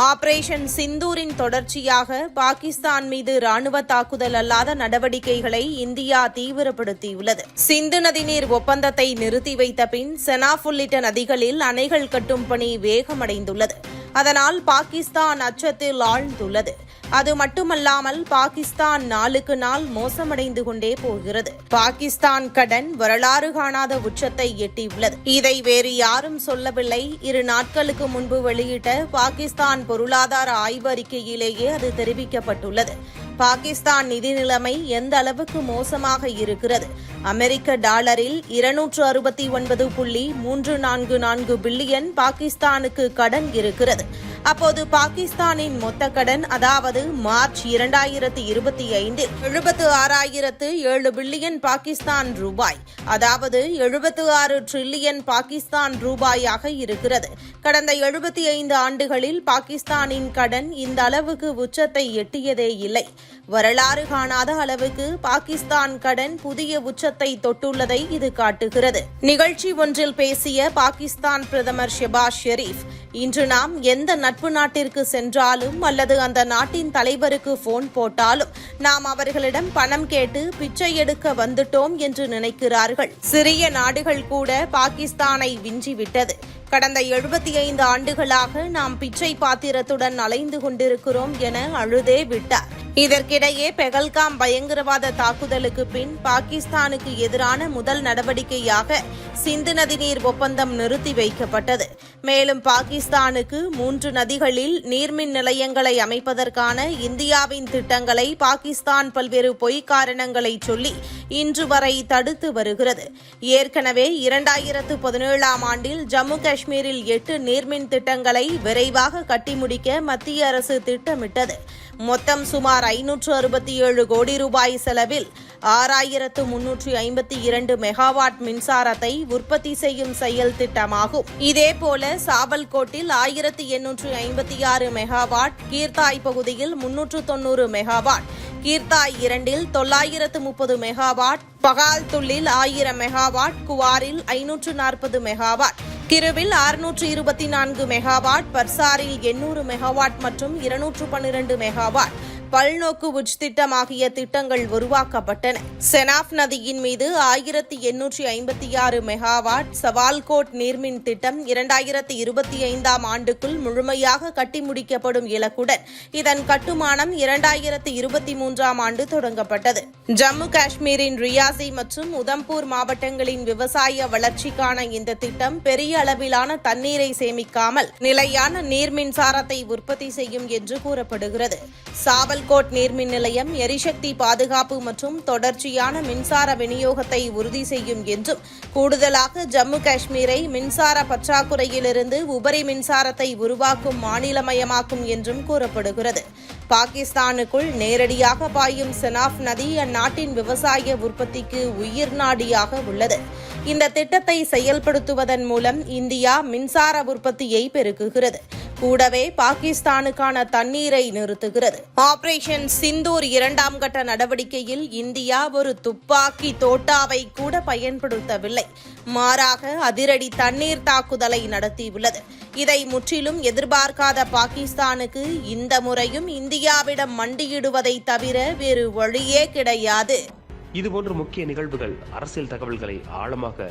Operation சிந்தூரின் தொடர்ச்சியாக பாகிஸ்தான் மீது ராணுவ தாக்குதல் அல்லாத நடவடிக்கைகளை இந்தியா தீவிரப்படுத்தியுள்ளது. சிந்து நதிநீர் ஒப்பந்தத்தை நிறுத்தி வைத்த பின் செனாப் உள்ளிட்ட நதிகளில் அணைகள் கட்டும் பணி வேகமடைந்துள்ளது. அதனால் பாகிஸ்தான் அச்சத்தில் ஆழ்ந்துள்ளது. அது மட்டுமல்லாமல் பாகிஸ்தான் நாளுக்கு நாள் மோசமடைந்து கொண்டே போகிறது. பாகிஸ்தான் கடன் வரலாறு காணாத உச்சத்தை எட்டியுள்ளது. இதை வேறு யாரும் சொல்லவில்லை. இரு நாட்களுக்கு முன்பு வெளியிட்ட பாகிஸ்தான் பொருளாதார ஆய்வறிக்கையிலேயே அது தெரிவிக்கப்பட்டுள்ளது. பாகிஸ்தான் நிதி நிலைமை எந்த அளவுக்கு மோசமாக இருக்கிறது? அமெரிக்க டாலரில் இருநூற்று அறுபத்தி ஒன்பது புள்ளி மூன்று நான்கு நான்கு பில்லியன் பாகிஸ்தானுக்கு கடன் இருக்கிறது. அப்போது பாகிஸ்தானின் மொத்த கடன் அதாவது மார்ச் இரண்டாயிரத்து இருபத்தி ஐந்தில் எழுபத்து ஆறாயிரத்து ஏழு பில்லியன் பாகிஸ்தான் ரூபாய் அதாவது எழுபத்து ஆறு டிரில்லியன் பாகிஸ்தான் ரூபாயாக இருக்கிறது. கடந்த எழுபத்தி ஐந்து ஆண்டுகளில் பாகிஸ்தானின் கடன் இந்த அளவுக்கு உச்சத்தை எட்டியதே இல்லை. வரலாறு காணாத அளவுக்கு பாகிஸ்தான் கடன் புதிய உச்சத்தை தொட்டுள்ளதை இது காட்டுகிறது. நிகழ்ச்சி ஒன்றில் பேசிய பாகிஸ்தான் பிரதமர் ஷெபாஸ் ஷெரீப் இன்று நாம் எந்த நட்பு நாட்டிற்கு சென்றாலும் அல்லது அந்த நாட்டின் தலைவருக்கு போன் போட்டாலும் நாம் அவர்களிடம் பணம் கேட்டு பிச்சை எடுக்க வந்துட்டோம் என்று நினைக்கிறார்கள். சிறிய நாடுகள் கூட பாகிஸ்தானை விஞ்சிவிட்டது. கடந்த எழுபத்தி ஐந்து ஆண்டுகளாக நாம் பிச்சை பாத்திரத்துடன் அலைந்து கொண்டிருக்கிறோம் என அழுதே விட்டார். இதற்கிடையே பெகல்காம் பயங்கரவாத தாக்குதலுக்கு பின் பாகிஸ்தானுக்கு எதிரான முதல் நடவடிக்கையாக சிந்து நதிநீர் ஒப்பந்தம் நிறுத்தி வைக்கப்பட்டது. மேலும் பாகிஸ்தானுக்கு மூன்று நதிகளில் நீர்மின் நிலையங்களை அமைப்பதற்கான இந்தியாவின் திட்டங்களை பாகிஸ்தான் பல்வேறு பொய் காரணங்களை சொல்லி இன்று வரை தடுத்து வருகிறது. ஏற்கனவே இரண்டாயிரத்து பதினேழாம் ஆண்டில் ஜம்மு காஷ்மீரில் எட்டு நீர்மின் திட்டங்களை விரைவாக கட்டி முடிக்க மத்திய அரசு திட்டமிட்டது. மொத்தம் சுமார் ஐநூற்று அறுபத்தி ஏழு கோடி ரூபாய் செலவில் ஆறாயிரத்து முன்னூற்றி ஐம்பத்தி இரண்டு மெகாவாட் மின்சாரத்தை உற்பத்தி செய்யும் செயல் திட்டமாகும். இதேபோல சாவல்கோட்டில் ஆயிரத்தி எண்ணூற்று ஐம்பத்தி ஆறு மெகாவாட் கீர்த்தாய் பகுதியில் முன்னூற்று தொன்னூறு மெகாவாட் கீர்த்தாய் இரண்டில் தொள்ளாயிரத்து முப்பது மெகாவாட் பகால்துள்ளில் ஆயிரம் மெகாவாட் குவாரில் ஐநூற்று நாற்பது மெகாவாட் கிருவில் அறுநூற்று இருபத்தி நான்கு மெகாவாட் பர்சாரில் எண்ணூறு மெகாவாட் மற்றும் இருநூற்று பன்னிரண்டு மெகாவாட். பல்நோக்கு உச் திட்டம் ஆகிய திட்டங்கள் உருவாக்கப்பட்டன. செனாப் நதியின் மீது ஆயிரத்தி எண்ணூற்றி ஐம்பத்தி ஆறு மெகாவாட் சவால்கோட் நீர்மின் திட்டம் இரண்டாயிரத்தி இருபத்தி ஐந்தாம் ஆண்டுக்குள் முழுமையாக கட்டி முடிக்கப்படும் இலக்குடன் இதன் கட்டுமானம் இரண்டாயிரத்தி இருபத்தி மூன்றாம் ஆண்டு தொடங்கப்பட்டது. ஜம்மு காஷ்மீரின் ரியாசி மற்றும் உதம்பூர் மாவட்டங்களின் விவசாய வளர்ச்சிக்கான இந்த திட்டம் பெரிய அளவிலான தண்ணீரை சேமிக்காமல் நிலையான நீர் மின்சாரத்தை உற்பத்தி செய்யும் என்று கூறப்படுகிறது. சாவல்கோட் நீர்மின் நிலையம் எரிசக்தி பாதுகாப்பு மற்றும் தொடர்ச்சியான மின்சார விநியோகத்தை உறுதி செய்யும் என்றும் கூடுதலாக ஜம்மு காஷ்மீரை மின்சார பற்றாக்குறையிலிருந்து உபரி மின்சாரத்தை உருவாக்கும் மாநிலமயமாக்கும் என்றும் கூறப்படுகிறது. பாகிஸ்தானுக்குள் நேரடியாக பாயும் செனாப் நதி நாட்டின் விவசாய உற்பத்திக்கு உயிர் நாடியாக உள்ளது. இந்த திட்டத்தை செயல்படுத்துவதன் மூலம் இந்தியா மின்சார உற்பத்தியை பெருக்குகிறது. கூடவே பாகிஸ்தானுக்கான தண்ணீரை நிறுத்துகிறது. ஆபரேஷன் சிந்தூர் இரண்டாம் கட்ட நடவடிக்கையில் இந்தியா ஒரு துப்பாக்கி தோட்டாவை கூட பயன்படுத்தவில்லை. மாறாக அதிரடி தண்ணீர் தாக்குதலை நடத்தியுள்ளது. இதை முற்றிலும் எதிர்பார்க்காத பாகிஸ்தானுக்கு இந்த முறையும் இந்தியாவிடம் மண்டியிடுவதை தவிர வேறு வழியே கிடையாது. இதுபோன்ற முக்கிய நிகழ்வுகள் அரசியல் தகவல்களை ஆழமாக